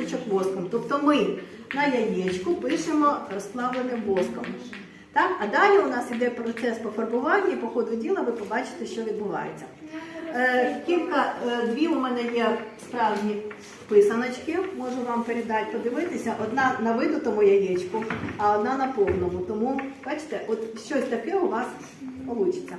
яєчок воском. Тобто ми на яєчку пишемо розплавленим воском. Так? А далі у нас іде процес пофарбування, і по ходу діла ви побачите, що відбувається. Е, кілька, е, дві у мене є справжні писаночки, можу вам передати, подивитися. Одна на видутому яєчку, а одна на повному. Тому, бачите, от щось таке у вас вийде.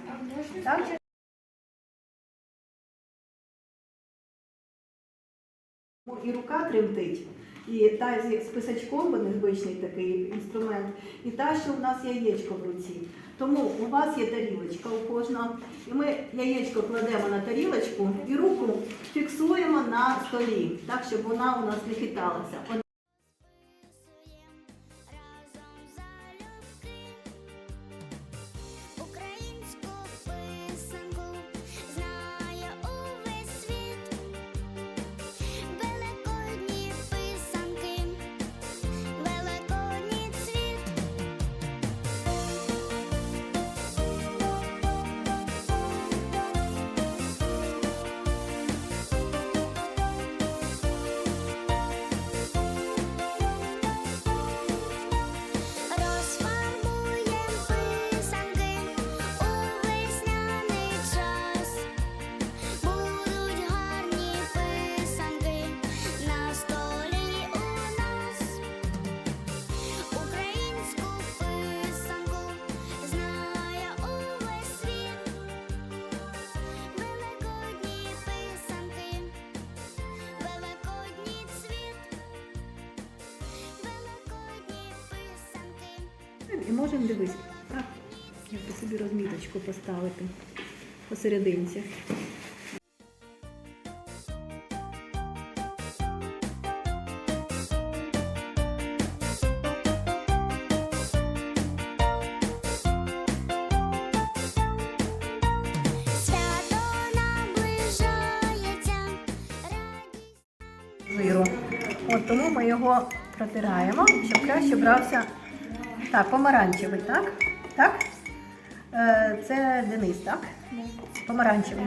І рука тремтить. І та з писачком, бо незвичний такий інструмент, і та, що в нас яєчко в руці. Тому у вас є тарілочка у кожного, і ми яєчко кладемо на тарілочку і руку фіксуємо на столі, так, щоб вона у нас не хиталася. І можемо дивись, так, як собі розміточку поставити посерединці. Жиру. От тому ми його протираємо, щоб краще брався так, помаранчевий, так? Так? Е, Це Денис, так? Помаранчевий.